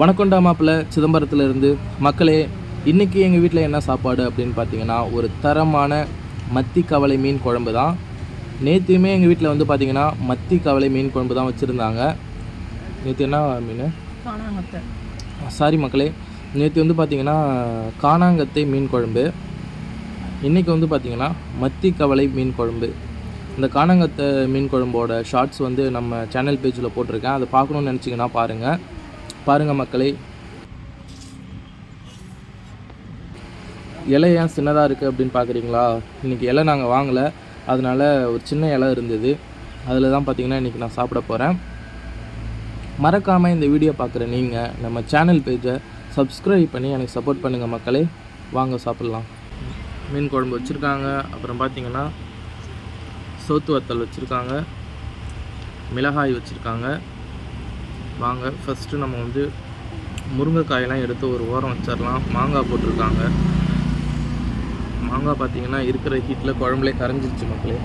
வணக்கம்டா மாப்பிள்ள சிதம்பரத்துல இருந்து மக்களே இன்றைக்கி எங்கள் வீட்டில் என்ன சாப்பாடு அப்படின்னு பார்த்தீங்கன்னா ஒரு தரமான மத்தி கவலை மீன் குழம்பு தான். நேற்றுமே எங்கள் வீட்டில் வந்து பார்த்தீங்கன்னா மத்தி கவலை மீன் குழம்பு தான் வச்சுருந்தாங்க. நேற்று என்ன மீன்? காணாங்கத்தை. சாரி மக்களே. நேற்று வந்து பார்த்தீங்கன்னா காணாங்கத்தை மீன் குழம்பு. இன்றைக்கி வந்து பார்த்தீங்கன்னா மத்தி கவலை மீன் குழம்பு. இந்த காணாங்கத்தை மீன் குழம்போட ஷார்ட்ஸ் வந்து நம்ம சேனல் பேஜில் போட்டிருக்கேன். அதை பார்க்கணுன்னு நினச்சிங்கன்னா பாருங்கள் பாருங்கள் மக்களே. இலை ஏன் சின்னதாக இருக்குது அப்படின்னு பார்க்குறீங்களா இன்றைக்கி இலை நாங்கள் வாங்கலை. அதனால் ஒரு சின்ன இலை இருந்தது. அதில் தான் பார்த்தீங்கன்னா இன்றைக்கி நான் சாப்பிட போகிறேன் மறக்காமல் இந்த வீடியோ பார்க்குற நீங்கள் நம்ம சேனல் பேஜை சப்ஸ்கிரைப் பண்ணி எனக்கு சப்போர்ட் பண்ணுங்கள் மக்களே. வாங்க சாப்பிட்லாம். மீன் குழம்பு வச்சுருக்காங்க. அப்புறம் பார்த்தீங்கன்னா சோத்து வத்தல் வச்சுருக்காங்க. மிளகாய் வச்சுருக்காங்க. வாங்க. ஃபஸ்ட்டு நம்ம வந்து முருங்கைக்காயெல்லாம் எடுத்து ஒரு ஓரம் வச்சிடலாம் மாங்காய் போட்டிருக்காங்க. மாங்காய் பார்த்தீங்கன்னா இருக்கிற ஹீட்டில் குழம்புலே கரைஞ்சிருச்சு மக்களே.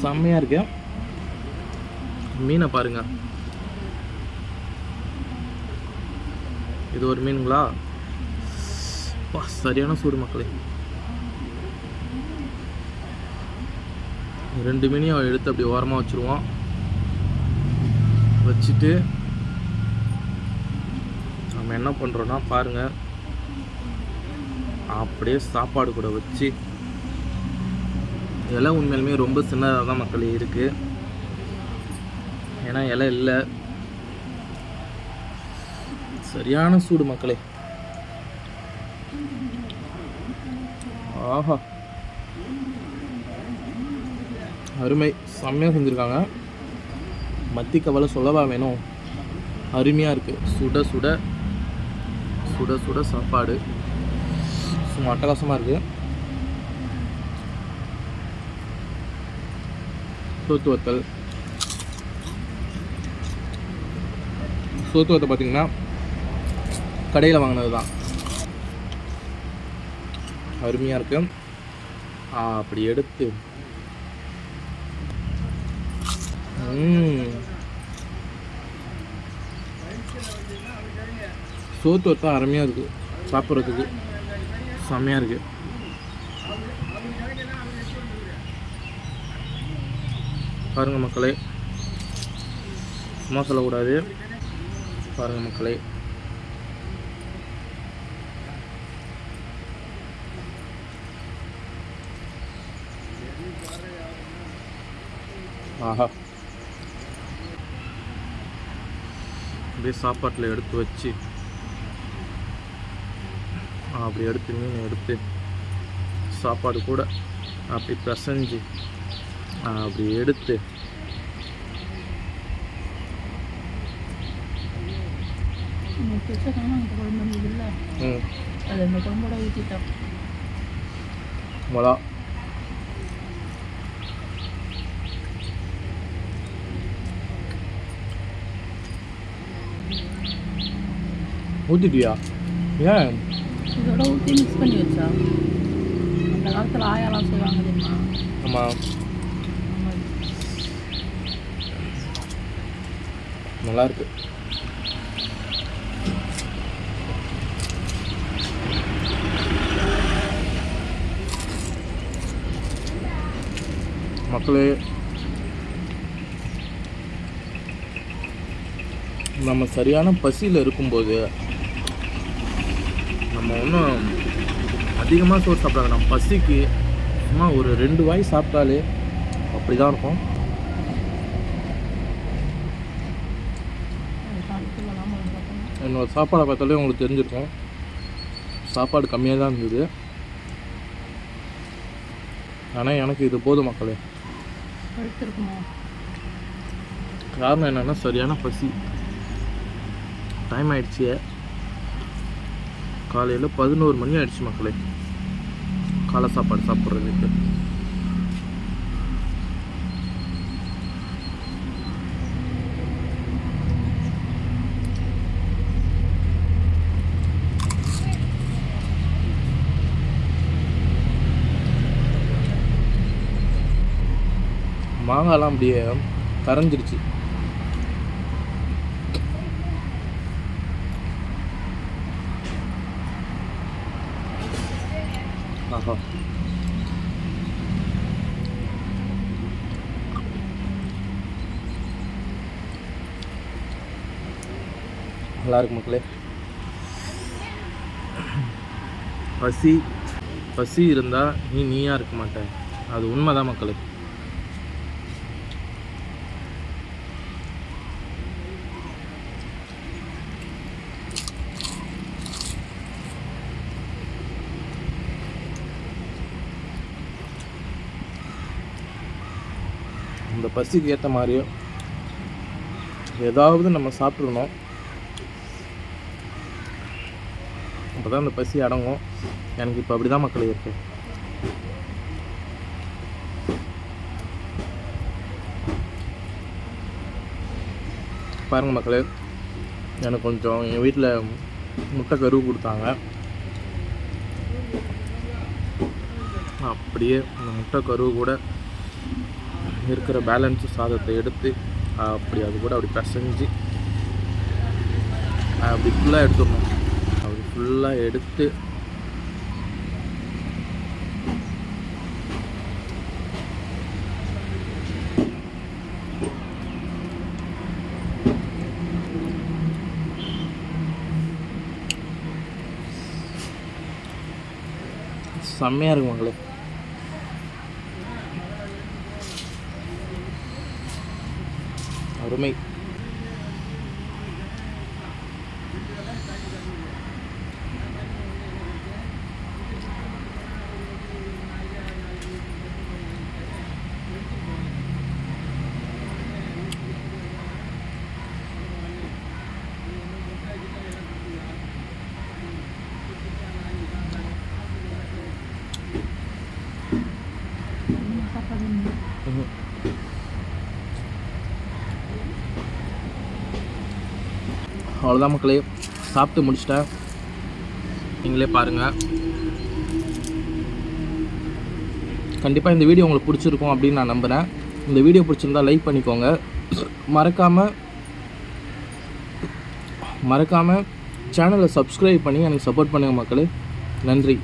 செம்மையாக இருக்கு. மீனை பாருங்கள் இது ஒரு மீனுங்களா? சரியான சூடு மக்களே. ரெண்டு மீனையும் எடுத்து அப்படி ஓரமாக வச்சுருவோம் வச்சுட்டு நம்ம என்ன பண்ணுறோன்னா பாருங்கள் அப்படியே சாப்பாடு கூட வச்சு இலை உண்மையிலுமே ரொம்ப சின்னதாக தான் மக்கள் இருக்குது ஏன்னா இலை இல்லை. சரியான சூடு மக்களே. ஆஹா. அருமை செம்மையாக செஞ்சுருக்காங்க. மத்தி கவலை சொல்லவா வேணும்? அருமையாக இருக்குது சுட சுட சுட சுட சாப்பாடு. சும்மா அட்டகாசமாக இருக்குது சோத்து வத்தல். சோத்து வத்தல் பார்த்தீங்கன்னா கடையில் வாங்கினது தான் அருமையாக இருக்குது அப்படி எடுத்து ம். சோத்து வைத்தா அருமையாக இருக்குது சாப்பிட்றதுக்கு. செம்மையாக இருக்குது பாருங்க மக்களே. சும்மா சொல்லக்கூடாது. பாருங்க மக்களே. ஆஹா. அப்படியே சாப்பாட்டில் எடுத்து வச்சு அப்படி எடுத்து மீன் எடுத்து சாப்பாடு கூட அப்படி பிசைஞ்சு அப்படி எடுத்து ம். அது அந்த குழம்போட ஊற்றிட்டோம் மிளகா. ஊற்றிட்டியா ஏன்? இதோட ஊற்றி மிக்ஸ் பண்ணி வச்சா? அந்த காலத்தில் ஆயாலாம் செய்வாங்க தெரியுமா? ஆமாம் அந்த மாதிரி. நல்லா இருக்கு மக்களே நம்ம சரியான பசியில் இருக்கும்போது நம்ம ஒன்றும் அதிகமாக சோறு சாப்பிடாது நம்ம பசிக்கு சும்மா ஒரு ரெண்டு வாய் சாப்பிட்டாலே அப்படி தான் இருக்கும். என்னோட சாப்பாடை பார்த்தாலே உங்களுக்கு தெரிஞ்சிருக்கும். சாப்பாடு கம்மியாக தான் இருந்தது. ஆனால் எனக்கு இது போதும் மக்களே. காரணம் என்னென்னா சரியான பசி. டைம் ஆயிடுச்சு. காலையில் பதினோரு மணி ஆயிடுச்சு மக்களே. காலை சாப்பாடு சாப்பிட்றதுக்கு. மாங்காய்லாம் அப்படியே கரைஞ்சிருச்சு. ஆஹா நல்லா இருக்கு மக்களே. பசி பசி இருந்தால் நீ நீயா இருக்க மாட்ட. அது உண்மைதான் மக்களே. அந்த பசிக்கு ஏற்ற மாதிரியும் ஏதாவது நம்ம சாப்பிட்றணும் அப்போ தான் அந்த பசி அடங்கும். எனக்கு இப்போ அப்படி தான் மக்கள் இருக்கு. பாருங்கள் மக்களே எனக்கு கொஞ்சம் என் வீட்டில் முட்டை கருவு கொடுத்தாங்க. அப்படியே அந்த முட்டை கருவு கூட இருக்கிற பேலன்ஸு சாதத்தை எடுத்து அப்படி அது கூட அப்படி பிசைஞ்சு அப்படி ஃபுல்லாக எடுத்துடணும். அப்படி ஃபுல்லாக எடுத்து செம்மையாக இருக்கும் மக்களே. அருமை ம்ஹும். அவ்வளோதான் மக்களே. சாப்பிட்டு முடிச்சிட்டேன். நீங்களே பாருங்கள் கண்டிப்பாக இந்த வீடியோ உங்களுக்கு பிடிச்சிருக்கும் அப்படின்னு நான் நம்புகிறேன் இந்த வீடியோ பிடிச்சிருந்தா லைக் பண்ணிக்கோங்க. மறக்காமல் மறக்காமல் சேனலை சப்ஸ்கிரைப் பண்ணி எனக்கு சப்போர்ட் பண்ணுங்கள் மக்களே. நன்றி.